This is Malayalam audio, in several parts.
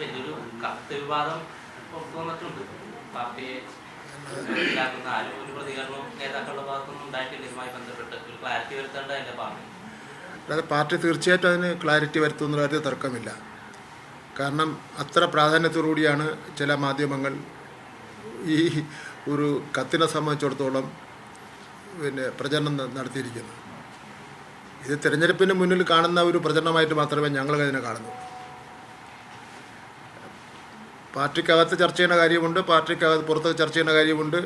മിനിസ്റ്റർ ഒരു കത്ത് വിവാദം പുറത്തു വന്നിട്ടുണ്ട്. പാർട്ടിയെ മനസ്സിലാക്കുന്ന ആരും ഒരു പ്രതികരണവും നേതാക്കളുടെ ഭാഗത്തുനിന്നും ഉണ്ടായിട്ടില്ല. ഇതുമായി ബന്ധപ്പെട്ട് ഒരു ക്ലാരിറ്റി വരുത്തേണ്ടതല്ലേ പാർട്ടി. അല്ലാതെ പാർട്ടി തീർച്ചയായിട്ടും അതിന് ക്ലാരിറ്റി വരുത്തുന്ന കാര്യത്തിൽ തർക്കമില്ല. കാരണം അത്ര പ്രാധാന്യത്തോടുകൂടിയാണ് ചില മാധ്യമങ്ങൾ ഈ ഒരു കത്തിനെ സംബന്ധിച്ചിടത്തോളം പിന്നെ പ്രചരണം നടത്തിയിരിക്കുന്നത്. ഇത് തിരഞ്ഞെടുപ്പിന് മുന്നിൽ കാണുന്ന ഒരു പ്രചരണമായിട്ട് മാത്രമേ ഞങ്ങൾ അതിനെ കാണുന്നു പാർട്ടിക്കകത്ത് ചർച്ച ചെയ്യുന്ന കാര്യമുണ്ട് പാർട്ടിക്കകത്ത് പുറത്ത് ചർച്ച ചെയ്യുന്ന കാര്യമുണ്ട്.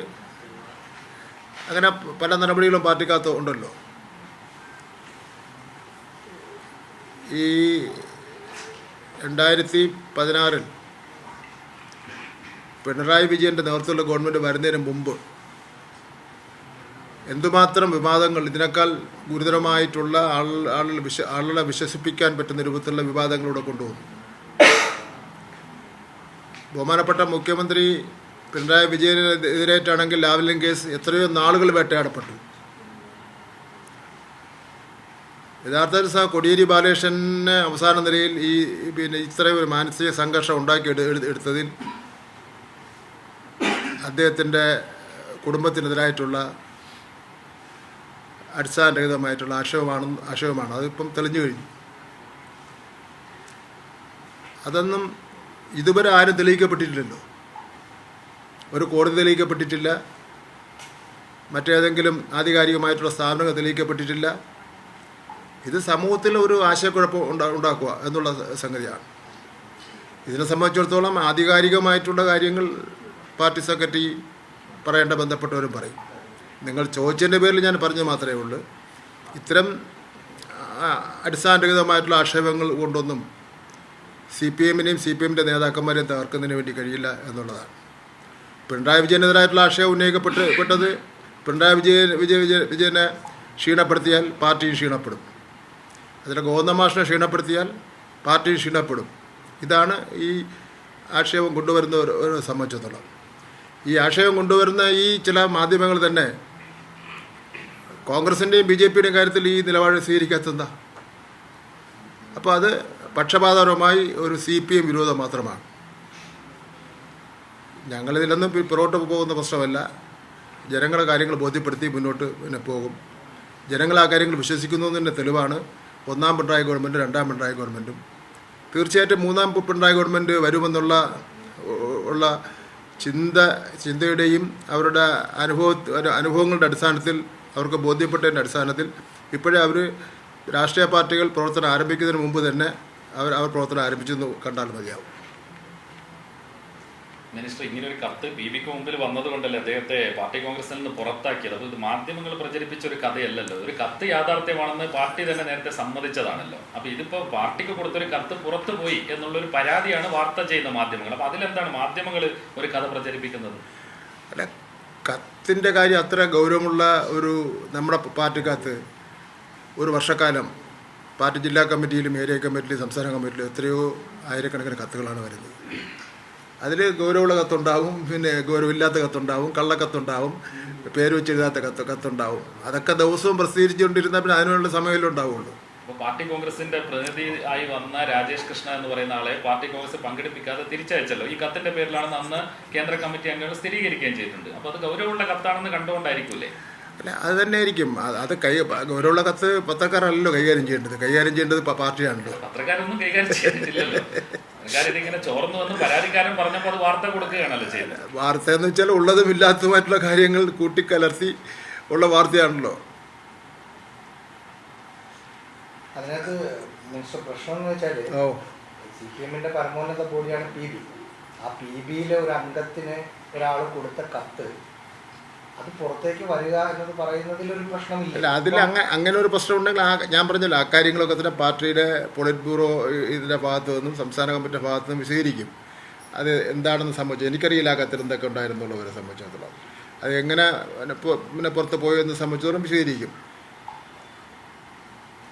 അങ്ങനെ പല നടപടികളും പാർട്ടിക്കകത്ത് ഉണ്ടല്ലോ. ഈ രണ്ടായിരത്തി പതിനാറിൽ പിണറായി വിജയന്റെ നേതൃത്വത്തിലുള്ള ഗവൺമെന്റ് വരുന്നതിന് മുമ്പ് എന്തുമാത്രം വിവാദങ്ങൾ ഇതിനേക്കാൾ ഗുരുതരമായിട്ടുള്ള ആളുകളെ വിശ്വസിപ്പിക്കാൻ പറ്റുന്ന രൂപത്തിലുള്ള വിവാദങ്ങളിലൂടെ കൊണ്ടുവന്നു. ബഹുമാനപ്പെട്ട മുഖ്യമന്ത്രി പിണറായി വിജയനെതിരായിട്ടാണെങ്കിൽ ലാവ്ലിൻ കേസ് എത്രയോ നാളുകൾ വേട്ടയാടപ്പെട്ടു. യഥാർത്ഥത്തിൽ സഹ കൊടിയേരി ബാലകൃഷ്ണന് അവസാന നിലയിൽ ഈ പിന്നെ ഇത്രയും ഒരു മാനസിക സംഘർഷം ഉണ്ടാക്കി എടു- എടു- എടുത്തതിൽ അദ്ദേഹത്തിന്റെ കുടുംബത്തിനെതിരായിട്ടുള്ള അടിസ്ഥാനരഹിതമായിട്ടുള്ള ആക്ഷേപമാണ് ആക്ഷേപമാണ്. അതിപ്പം തെളിഞ്ഞു കഴിഞ്ഞു. അതൊന്നും ഇതുവരെ ആരും തെളിയിക്കപ്പെട്ടിട്ടില്ലല്ലോ. ഒരു കോടതി തെളിയിക്കപ്പെട്ടിട്ടില്ല. മറ്റേതെങ്കിലും ആധികാരികമായിട്ടുള്ള സ്ഥാപനങ്ങൾ തെളിയിക്കപ്പെട്ടിട്ടില്ല. ഇത് സമൂഹത്തിൽ ഒരു ആശയക്കുഴപ്പം ഉണ്ടാ ഉണ്ടാക്കുക എന്നുള്ള സംഗതിയാണ്. ഇതിനെ സംബന്ധിച്ചിടത്തോളം ആധികാരികമായിട്ടുള്ള കാര്യങ്ങൾ പാർട്ടി സെക്രട്ടറി പറയേണ്ട ബന്ധപ്പെട്ടവരും പറയും. നിങ്ങൾ ചോദിച്ചതിന്റെ പേരിൽ ഞാൻ പറഞ്ഞു മാത്രമേ ഉള്ളൂ. ഇത്തരം അടിസ്ഥാനരഹിതമായിട്ടുള്ള ആക്ഷേപങ്ങൾ കൊണ്ടൊന്നും സി പി എമ്മിനെയും സി പി എമ്മിന്റെ നേതാക്കന്മാരെയും തകർക്കുന്നതിന് വേണ്ടി കഴിയില്ല എന്നുള്ളതാണ്. പിണറായി വിജയനെതിരായിട്ടുള്ള ആശയം ഉന്നയിക്കപ്പെട്ട് പെട്ടത് പിണറായി വിജയൻ വിജയ വിജയ വിജയനെ ക്ഷീണപ്പെടുത്തിയാൽ പാർട്ടിയും ക്ഷീണപ്പെടും. അതിലെ ഗോവിന്ദമാഷിനെ ക്ഷീണപ്പെടുത്തിയാൽ പാർട്ടിയും ക്ഷീണപ്പെടും. ഇതാണ് ഈ ആക്ഷേപം കൊണ്ടുവരുന്ന ഒരു സംബന്ധിച്ചിടത്തോളം. ഈ ആശയം കൊണ്ടുവരുന്ന ഈ ചില മാധ്യമങ്ങൾ തന്നെ കോൺഗ്രസിന്റെയും ബി ജെ പിയുടെയും കാര്യത്തിൽ ഈ നിലപാട് സ്വീകരിക്കാത്തെന്താ അപ്പോൾ അത് പക്ഷപാതപരമായി ഒരു സി പി എം വിരോധം മാത്രമാണ്. ഞങ്ങളിതിലൊന്നും പുറകോട്ട് പോകുന്ന പ്രശ്നമല്ല. ജനങ്ങളെ കാര്യങ്ങൾ ബോധ്യപ്പെടുത്തി മുന്നോട്ട് പിന്നെ പോകും. ജനങ്ങൾ ആ കാര്യങ്ങൾ വിശ്വസിക്കുന്നു എന്നതിന്റെ തെളിവാണ്. ഒന്നാം പിണറായി ഗവൺമെന്റ് രണ്ടാം പിണറായി ഗവൺമെന്റും തീർച്ചയായിട്ടും മൂന്നാം പിണറായി ഗവൺമെന്റ് വരുമെന്നുള്ള ഉള്ള ചിന്ത ചിന്തയുടെയും അവരുടെ അനുഭവ അനുഭവങ്ങളുടെ അടിസ്ഥാനത്തിൽ അവർക്ക് ബോധ്യപ്പെട്ടതിന്റെ അടിസ്ഥാനത്തിൽ ഇപ്പോഴേ അവർ രാഷ്ട്രീയ പാർട്ടികൾ പ്രവർത്തനം ആരംഭിക്കുന്നതിന് മുമ്പ് തന്നെ അവർ അവർ പ്രവർത്തനം ആരംഭിച്ചെന്ന് കണ്ടാൽ മതിയാവും. മിനിസ്റ്റർ ഇങ്ങനെ ഒരു കത്ത് ബി ബിക്ക് മുമ്പിൽ വന്നതുകൊണ്ടല്ലേ അദ്ദേഹത്തെ പാർട്ടി കോൺഗ്രസിൽ നിന്ന് പുറത്താക്കിയത്? അപ്പോൾ ഇത് മാധ്യമങ്ങൾ പ്രചരിപ്പിച്ച ഒരു കഥയല്ലല്ലോ. ഒരു കത്ത് യാഥാർത്ഥ്യമാണെന്ന് പാർട്ടി തന്നെ നേരത്തെ സമ്മതിച്ചതാണല്ലോ. അപ്പൊ ഇതിപ്പോ പാർട്ടിക്ക് കൊടുത്തൊരു കത്ത് പുറത്തു പോയി എന്നുള്ളൊരു പരാതിയാണ് വാർത്ത ചെയ്യുന്ന മാധ്യമങ്ങൾ. അപ്പൊ അതിലെന്താണ് മാധ്യമങ്ങൾ ഒരു കഥ പ്രചരിപ്പിക്കുന്നത്? അല്ല കത്തിന്റെ കാര്യം അത്ര ഗൗരവമുള്ള ഒരു നമ്മുടെ പാർട്ടിക്കകത്ത് ഒരു വർഷക്കാലം പാർട്ടി ജില്ലാ കമ്മിറ്റിയിലും ഏരിയ കമ്മിറ്റിയിലും സംസ്ഥാന കമ്മിറ്റിയിലും എത്രയോ ആയിരക്കണക്കിന് കത്തുകളാണ് വരുന്നത്. അതിൽ ഗൗരവമുള്ള കത്തുണ്ടാവും പിന്നെ ഗൗരവമില്ലാത്ത കത്തുണ്ടാവും കള്ളക്കത്തുണ്ടാവും പേര് വെച്ചെഴുതാത്ത കത്ത് കത്തുണ്ടാവും. അതൊക്കെ ദിവസവും പ്രസിദ്ധീകരിച്ചുകൊണ്ടിരുന്നാൽ പിന്നെ അതിനുള്ള സമയമല്ലേ ഉണ്ടാവുള്ളൂ. പാർട്ടി കോൺഗ്രസിന്റെ പ്രതിനിധി ആയി വന്ന രാജേഷ് കൃഷ്ണ എന്ന് പറയുന്ന ആളെ പാർട്ടി കോൺഗ്രസ് പങ്കെടുപ്പിക്കാതെ തിരിച്ചയച്ചല്ലോ. ഈ കത്തിന്റെ പേരിലാണെന്ന് അന്ന് കേന്ദ്ര കമ്മിറ്റി അംഗങ്ങൾ സ്ഥിരീകരിക്കുകയും ചെയ്തിട്ടുണ്ട്. അപ്പോൾ അത് ഗൗരവമുള്ള കത്താണെന്ന് കണ്ടുകൊണ്ടായിരിക്കൂലേ അല്ല? അത് തന്നെ ആയിരിക്കും അത് കൈ ഗൗരവമുള്ള കത്ത് പത്രക്കാരല്ലോ കൈകാര്യം ചെയ്യേണ്ടത്. കൈകാര്യം ചെയ്യേണ്ടത് പാർട്ടിയാണല്ലോ. പത്രക്കാരൊന്നും കൈകാര്യം ചോർന്നു വന്ന് പരാതിക്കാരൻ പറഞ്ഞപ്പോൾ അത് വാർത്ത കൊടുക്കുകയാണല്ലോ ചെയ്യുന്നത്. വാർത്ത എന്ന് വെച്ചാൽ ഉള്ളതും ഇല്ലാത്തതുമായിട്ടുള്ള കാര്യങ്ങൾ കൂട്ടിക്കലർത്തി ഉള്ള വാർത്തയാണല്ലോ. അതിനകത്ത് മിനിസ്റ്റർ പ്രശ്നം എന്ന് വെച്ചാൽ ഓ. സി പി എമ്മിന്റെ പരമോന്നത ബോഡിയാണ് പി ബി. ആ പി ബിയിലെ ഒരു അംഗത്തിന് ഒരാൾ കൊടുത്ത കത്ത് അത് പുറത്തേക്ക് വരിക എന്നത് പറയുന്നതിൽ ഒരു അല്ല അതിൽ അങ്ങനെ അങ്ങനെ ഒരു പ്രശ്നം ഉണ്ടെങ്കിൽ ആ ഞാൻ പറഞ്ഞല്ലോ ആ കാര്യങ്ങളൊക്കെ തന്നെ പാർട്ടിയുടെ പൊളിറ്റ് ബ്യൂറോ ഇതിന്റെ ഭാഗത്തു നിന്നും സംസ്ഥാന കമ്മിറ്റിയുടെ ഭാഗത്തു നിന്നും വിശദീകരിക്കും. അത് എന്താണെന്ന് സംബന്ധിച്ചു എനിക്കറിയില്ല ആ കത്തിൽ എന്തൊക്കെ ഉണ്ടായിരുന്നുള്ളവരെ സംബന്ധിച്ചിടത്തോളം. അത് എങ്ങനെ പിന്നെ പുറത്ത് പോയോ പുറത്ത് പോയെന്ന് സംബന്ധിച്ചിടത്തോളം വിശദീകരിക്കും.